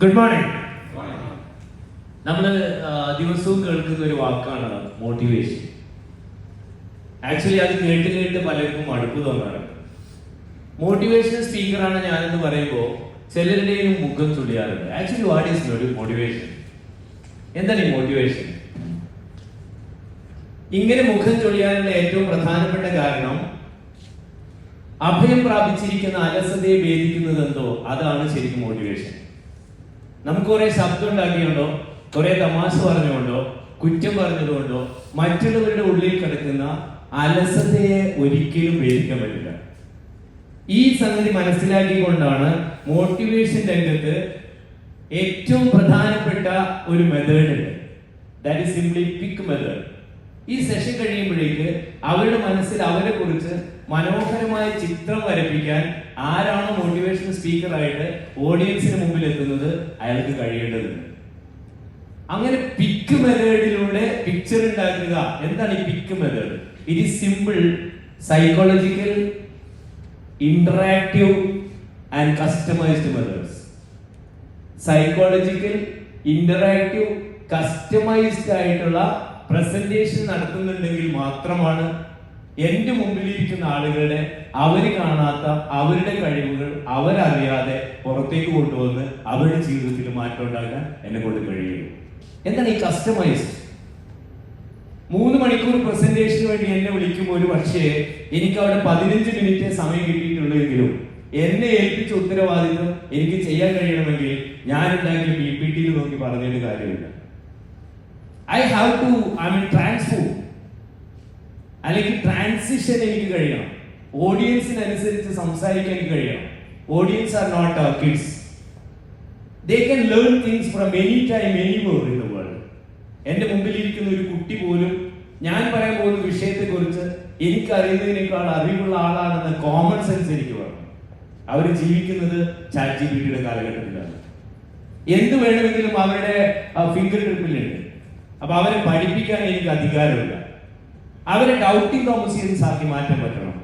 Good morning നമ്മൾ ദിവസവും കേൾക്കുന്ന ഒരു വാക്കാണ് മോട്ടിവേഷൻ ആക്ച്വലി അത് കേട്ട് കേട്ട് പലർക്കും മടുപ്പ് തോന്നാറുണ്ട്. മോട്ടിവേഷൻ സ്പീക്കറാണ് ഞാനെന്ന് പറയുമ്പോൾ ചിലരുടെയും മുഖം ചുളിയാറുണ്ട്. ആക്ച്വലി വാട്ട് ഈസ് ഒരു മോട്ടിവേഷൻ എന്താണ് ഈ മോട്ടിവേഷൻ ഇങ്ങനെ മുഖം ചൊളിയാനുള്ള ഏറ്റവും പ്രധാനപ്പെട്ട കാരണം അഭയം പ്രാപിച്ചിരിക്കുന്ന അലസതയെ ഭേദിക്കുന്നത് എന്തോ അതാണ് ശരിക്കും മോട്ടിവേഷൻ നമുക്ക് കുറെ ശബ്ദം ഉണ്ടാക്കിയുണ്ടോ? കുറെ തമാശ പറഞ്ഞുകൊണ്ടോ? കുറ്റം പറഞ്ഞതുകൊണ്ടോ? മറ്റുള്ളവരുടെ ഉള്ളിൽ കിടക്കുന്ന അലസതയെ ഒരിക്കലും വേദിക്കാൻ പറ്റില്ല. ഈ സംഗതി മനസ്സിലാക്കിക്കൊണ്ടാണ് മോട്ടിവേഷൻ രംഗത്ത് ഏറ്റവും പ്രധാനപ്പെട്ട ഒരു മെത്തേഡ് ഉണ്ട്. ദാറ്റ് സിംപ്ലി പിക്ക് മെത്തേഡ് ഈ സെഷൻ കഴിയുമ്പോഴേക്ക് അവരുടെ മനസ്സിൽ അവരെ കുറിച്ച് മനോഹരമായ ചിത്രം വരപ്പിക്കാൻ ആരാണോ മോട്ടിവേഷൻ സ്പീക്കറായിട്ട് ഓഡിയൻസിന് മുമ്പിൽ എത്തുന്നത് അയാൾക്ക് കഴിയേണ്ടതുണ്ട്. അങ്ങനെ പിക്ക് മെത്തേഡിലൂടെ പിക്ചർ ഉണ്ടാക്കുക. എന്താണ് ഈ PIC method it is simple psychological interactive and customised methods psychological interactive customised ആയിട്ടുള്ള പ്രസന്റേഷൻ നടത്തുന്നുണ്ടെങ്കിൽ മാത്രമാണ് എന്റെ മുമ്പിലിരിക്കുന്ന ആളുകളുടെ അവർ കാണാത്ത അവരുടെ കഴിവുകൾ അവരറിയാതെ പുറത്തേക്ക് കൊണ്ടുവന്ന് അവരുടെ ജീവിതത്തിൽ മാറ്റം ഉണ്ടാക്കാൻ എന്നെ കൊണ്ട് കഴിയുള്ളൂ എന്താണ് ഈ കസ്റ്റമൈസ് മൂന്ന് മണിക്കൂർ പ്രസന്റേഷന് വേണ്ടി എന്നെ വിളിക്കുമ്പോൾ ഒരു പക്ഷേ എനിക്ക് അവിടെ പതിനഞ്ച് മിനിറ്റ് സമയം കിട്ടിയിട്ടുള്ളെങ്കിലും എന്നെ ഏൽപ്പിച്ച ഉത്തരവാദിത്വം എനിക്ക് ചെയ്യാൻ കഴിയണമെങ്കിൽ ഞാൻ ഉണ്ടാക്കിയ പി പി ടിയിൽ നോക്കി പറഞ്ഞൊരു കാര്യമില്ല. I have to I mean transform അല്ലെങ്കിൽ ട്രാൻസിഷൻ എനിക്ക് കഴിയണം. ഓഡിയൻസിനനുസരിച്ച് സംസാരിക്കാൻ എനിക്ക് കഴിയണം. Audience are not kids they can learn things from any time any more in the world എന്റെ മുമ്പിൽ ഇരിക്കുന്ന ഒരു കുട്ടി പോലും ഞാൻ പറയാൻ പോകുന്ന വിഷയത്തെക്കുറിച്ച് എനിക്ക് അറിയുന്നതിനേക്കാൾ അറിവുള്ള ആളാണെന്ന് കോമൺ സെൻസ് എനിക്ക് പറഞ്ഞു. അവർ ജീവിക്കുന്നത് ചാറ്റ് ജി പി കാലഘട്ടത്തിലാണ്. എന്ത് വേണമെങ്കിലും അവരുടെ ഫിംഗർ ട്രിപ്പിലുണ്ട് അപ്പൊ അവരെ പഠിപ്പിക്കാൻ എനിക്ക് അധികാരമില്ല. അവരെ ഡൗട്ടിംഗ് തോമസിയൻസ് ആക്കി മാറ്റാൻ പറ്റണം.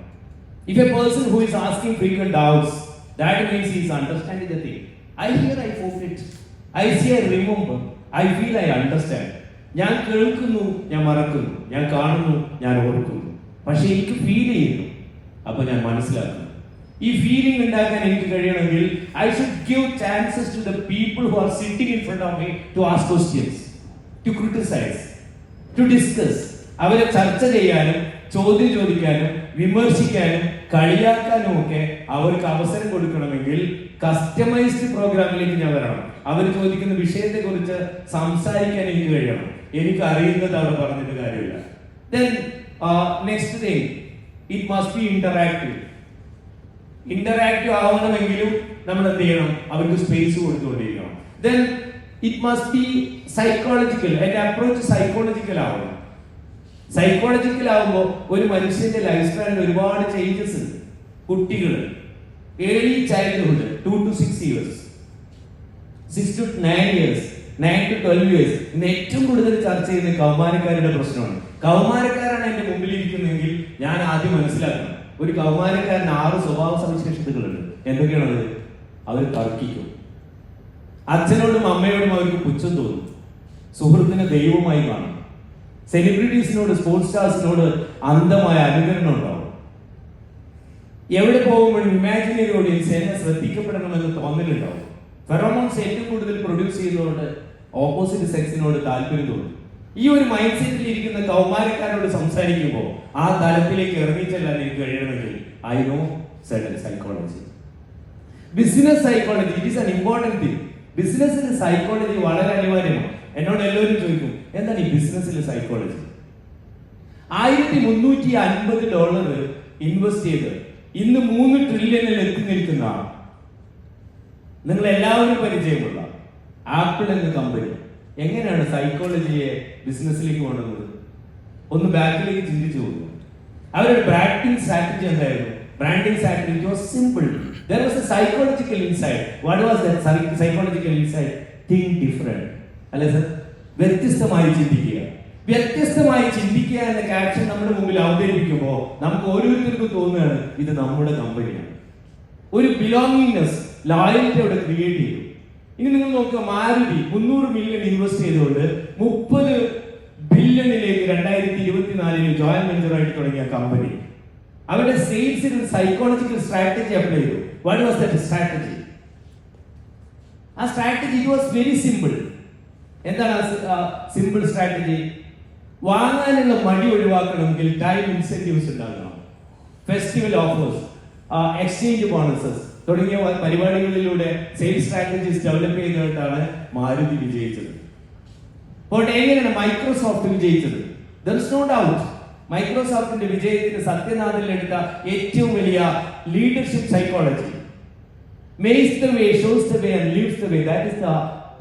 If a person who is asking frequent doubts that means is understanding the thing I hear I forget I see I remember I feel I understand ഞാൻ കേൾക്കുന്നു ഞാൻ മറക്കുന്നു. ഞാൻ കാണുന്നു ഞാൻ ഓർക്കുന്നു. പക്ഷെ എനിക്ക് ഫീൽ ചെയ്യുന്നു. അപ്പൊ ഞാൻ മനസ്സിലാക്കുന്നു. ഈ ഫീലിംഗ് ഉണ്ടാക്കാൻ എനിക്ക് കഴിയണമെങ്കിൽ I should give chances to the people who are sitting in front of me to ask questions to criticise to discuss അവരെ ചർച്ച ചെയ്യാനും ചോദ്യം ചോദിക്കാനും വിമർശിക്കാനും കളിയാക്കാനും ഒക്കെ അവർക്ക് അവസരം കൊടുക്കണമെങ്കിൽ കസ്റ്റമൈസ്ഡ് പ്രോഗ്രാമിലേക്ക് ഞാൻ വരണം. അവർ ചോദിക്കുന്ന വിഷയത്തെ കുറിച്ച് സംസാരിക്കാൻ എനിക്ക് കഴിയണം. എനിക്ക് അറിയുന്നത് അവിടെ പറഞ്ഞിട്ട് കാര്യമില്ല. Then next thing it must be interactive interactive ആവണമെങ്കിലും നമ്മൾ എന്ത് ചെയ്യണം? അവർക്ക് space കൊടുത്തുകൊണ്ടിരിക്കണം. Then it must be psychological എന്റെ അപ്രോച്ച് സൈക്കോളജിക്കൽ ആവണം. സൈക്കോളജിക്കൽ ആവുമ്പോൾ ഒരു മനുഷ്യന്റെ ലൈഫ് സ്റ്റൈലിൽ ഒരുപാട് ചേഞ്ചസ് ഉണ്ട്. കുട്ടികൾ early childhood two to six years six to nine years nine to twelve years ഇന്ന് ഏറ്റവും കൂടുതൽ ചർച്ച ചെയ്യുന്ന കൗമാരക്കാരുടെ പ്രശ്നമാണ്. കൗമാരക്കാരാണ് എന്റെ മുമ്പിൽ ഇരിക്കുന്നതെങ്കിൽ ഞാൻ ആദ്യം മനസ്സിലാക്കണം. ഒരു കൗമാരക്കാരന് ആറ് സ്വഭാവ സവിശേഷതകളുണ്ട്. എന്തൊക്കെയാണത്? അവർ തർക്കിക്കും. അച്ഛനോടും അമ്മയോടും അവർക്ക് പുച്ഛം തോന്നും. സുഹൃത്തിനെ ദൈവമായി കാണും. സെലിബ്രിറ്റീസിനോട് സ്പോർട്സ് സ്റ്റാർസിനോട് അന്ധമായ അനുകരണം ഉണ്ടാവും എവിടെ പോകുമ്പോഴും ഇമാജിനറി ഓഡിയൻസ് എന്നെ ശ്രദ്ധിക്കപ്പെടണമെന്ന് തോന്നലുണ്ടാവും. ഫെറോമോൺസ് ഏറ്റവും കൂടുതൽ പ്രൊഡ്യൂസ് ചെയ്യുന്നതുകൊണ്ട് ഓപ്പോസിറ്റ് സെക്സിനോട് താല്പര്യം തോന്നും. ഈ ഒരു മൈൻഡ് സെറ്റിൽ ഇരിക്കുന്ന കൗമാരക്കാരോട് സംസാരിക്കുമ്പോൾ ആ തലത്തിലേക്ക് ഇറങ്ങിച്ചെല്ലാൻ എനിക്ക് കഴിയണമെങ്കിൽ I know psychology business psychology it is an important thing ബിസിനസ്സിന് സൈക്കോളജി വളരെ അനിവാര്യമാണ്. എന്നോട് എല്ലാവരും ചോദിക്കും എന്താണ് ഈ ബിസിനസ്സിൽ സൈക്കോളജി ആയിരത്തി മുന്നൂറ്റി അൻപത് ഡോളർ ഇൻവെസ്റ്റ് ചെയ്ത് ഇന്ന് മൂന്ന് ട്രില്യണിൽ എത്തി നിൽക്കുന്ന നിങ്ങൾ എല്ലാവരും പരിചയമുള്ള ആപ്പിൾ എന്ന കമ്പനി എങ്ങനെയാണ് സൈക്കോളജിയെ ബിസിനസ്സിലേക്ക് കൊണ്ടുവന്നത്? ഒന്ന് ബാക്കിലേക്ക് ചിന്തിച്ചു പോകുന്നു അവരുടെ ബ്രാൻഡിംഗ് സ്ട്രാറ്റജി എന്തായിരുന്നു? Branding strategy simple there was a psychological insight. What was that psychological insight? Think different. അല്ലെ സർ വ്യത്യസ്തമായി ചിന്തിക്കുക വ്യത്യസ്തമായി ചിന്തിക്കുക എന്ന ക്യാപ്ഷൻ നമ്മുടെ മുമ്പിൽ അവതരിപ്പിക്കുമ്പോൾ നമുക്ക് ഓരോരുത്തർക്കും തോന്നുകയാണ് ഇത് നമ്മുടെ കമ്പനിയാണ് ഒരു ബിലോങ്ങിങ്നെസ് ലോയൽറ്റി അവിടെ ക്രിയേറ്റ് ചെയ്തു ഇനി നിങ്ങൾ നോക്കുക മാരുതി മുന്നൂറ് മില്യൺ ഇൻവെസ്റ്റ് ചെയ്തുകൊണ്ട് മുപ്പത് ബില്യണിലേക്ക് രണ്ടായിരത്തി ഇരുപത്തിനാലിൽ ജോയിന്റ് വെഞ്ചറായിട്ട് തുടങ്ങിയ കമ്പനി അവരുടെ സെയിൽസിൽ സൈക്കോളജിക്കൽ സ്ട്രാറ്റജി അപ്ലൈ ചെയ്തു വാട്ട് was that strategy? ആ strategy it was very simple എന്താണ് ആ സിമ്പിൾ സ്ട്രാറ്റജി വാങ്ങാനുള്ള മടി ഒഴിവാക്കണമെങ്കിൽ ടൈം ഇൻസെന്റീവ്സ് ഉണ്ടാകണം. ഫെസ്റ്റിവൽ ഓഫേഴ്സ് എക്സ്ചേഞ്ച് ബോണസസ് തുടങ്ങിയ പരിപാടികളിലൂടെ സെയിൽസ് സ്ട്രാറ്റജീസ് ഡെവലപ്പ് ചെയ്തുകൊണ്ടാണ് മാരുതി വിജയിച്ചത്. അപ്പോൾ എങ്ങനെയാണ് മൈക്രോസോഫ്റ്റ് വിജയിച്ചത്? ദർ ഇസ് നോ ഡൗട്ട് മൈക്രോസോഫ്റ്റിന്റെ വിജയത്തിന് സത്യനാഥിൽ എടുത്ത ഏറ്റവും വലിയ leadership psychology Makes the way, shows the way, and leads the way. That is the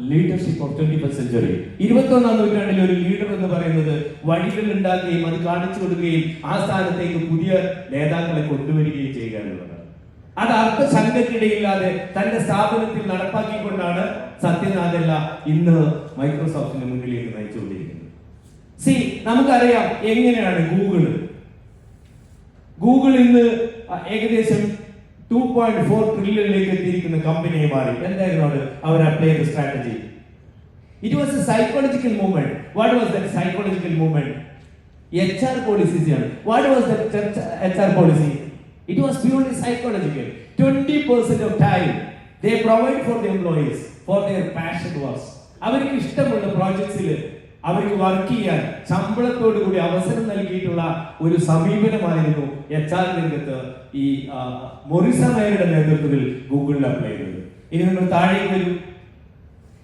leadership of twenty first century ഇരുപത്തൊന്നാം നൂറ്റാണ്ടിൽ ഒരു ലീഡർ എന്ന് പറയുന്നത് വഴികൾ ഉണ്ടാക്കുകയും അത് കാണിച്ചു കൊടുക്കുകയും ആ സ്ഥാനത്തേക്ക് പുതിയ നേതാക്കളെ കൊണ്ടുവരികയും ചെയ്യുക എന്നുള്ളതാണ്. അത് അർത്ഥശങ്കക്കിടയില്ലാതെ തന്റെ സ്ഥാപനത്തിൽ നടപ്പാക്കിക്കൊണ്ടാണ് സത്യനാഥല്ല ഇന്ന് മൈക്രോസോഫ്റ്റിന്റെ മുന്നിലേക്ക് നയിച്ചുകൊണ്ടിരിക്കുന്നത്. സി നമുക്കറിയാം എങ്ങനെയാണ് ഗൂഗിൾ. ഗൂഗിൾ ഇന്ന് ഏകദേശം ടു പോയിന്റ് ഫോർ ട്രില്യണിലേക്ക് എത്തിയിരിക്കുന്ന കമ്പനിയെ മാറി. എന്തായിരുന്നു അത്? അവർ അപ്ലൈ ചെയ്ത strategy it was a psychological movement what was that psychological movement H R policies ആണ്. What was that H R policy it was purely psychological twenty percent of time they provide for the employees for their passion was അവർക്ക് ഇഷ്ടമുള്ള പ്രോജക്ട്സിൽ അവർക്ക് work ചെയ്യാൻ ശമ്പളത്തോടു കൂടി അവസരം നൽകിയിട്ടുള്ള ഒരു സമീപനമായിരുന്നു H R രംഗത്ത്. ഈ മൊറിസ മേയറുടെ നേതൃത്വത്തിൽ ഗൂഗിളിൽ അപ്ലൈ ചെയ്തത്. ഇനി നിങ്ങൾ താഴേക്ക് വരും.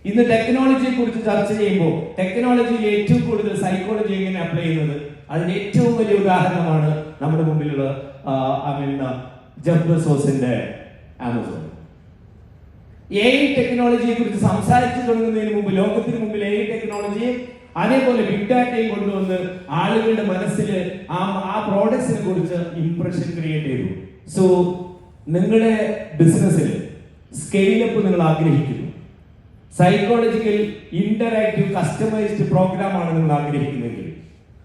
ഇന്ന് ടെക്നോളജിയെ കുറിച്ച് ചർച്ച ചെയ്യുമ്പോൾ ടെക്നോളജിയിൽ ഏറ്റവും കൂടുതൽ സൈക്കോളജി എങ്ങനെ അപ്ലൈ ചെയ്യുന്നത് അതിന് ഏറ്റവും വലിയ ഉദാഹരണമാണ് നമ്മുടെ മുമ്പിലുള്ള ഐ മീൻ ജബ് ആമസോൺ. എ ടെക്നോളജിയെ കുറിച്ച് സംസാരിച്ചു തുടങ്ങുന്നതിന് മുമ്പ് ലോകത്തിന് മുമ്പിൽ എ ടെക്നോളജിയും അതേപോലെ ബിഗ് ഡാറ്റയും കൊണ്ടുവന്ന് ആളുകളുടെ മനസ്സിൽ ആ ആ പ്രോഡക്ട്സിനെ കുറിച്ച് ഇംപ്രഷൻ ക്രിയേറ്റ് ചെയ്തു. സോ നിങ്ങളുടെ ബിസിനസ്സിൽ സ്കെയിലപ്പ് നിങ്ങൾ ആഗ്രഹിക്കുന്നു. സൈക്കോളജിക്കൽ ഇന്ററാക്റ്റീവ് കസ്റ്റമൈസ്ഡ് പ്രോഗ്രാം ആണ് നിങ്ങൾ ആഗ്രഹിക്കുന്നതെങ്കിൽ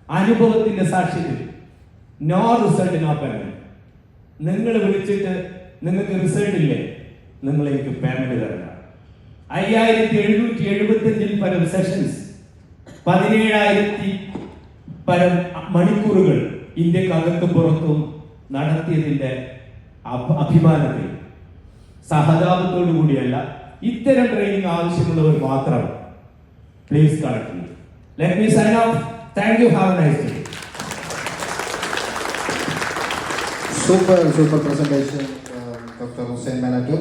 അനുഭവത്തിന്റെ സാക്ഷ്യത്തിൽ നോ റിസൾട്ട് നോ പേമെന്റ് നിങ്ങൾ വിളിച്ചിട്ട് നിങ്ങൾക്ക് റിസൾട്ട് ഇല്ലേ? നിങ്ങൾ എനിക്ക് പേയ്മെന്റ് തരണം. അയ്യായിരത്തി എഴുന്നൂറ്റി എഴുപത്തി പരം സെഷൻസ് പതിനേഴായിരത്തി പരം മണിക്കൂറുകൾ ഇന്ത്യക്കകത്തും പുറത്തും നടത്തിയതിന്റെ അഭ- അഭിമാനത്തിൽ സഹതാപത്തോടു കൂടിയല്ല ഇത്തരം ട്രെയിനിങ് ആവശ്യമുള്ളവർ മാത്രം please connect thank you have nice day Super, super presentation, doctor. Hussein Manatu.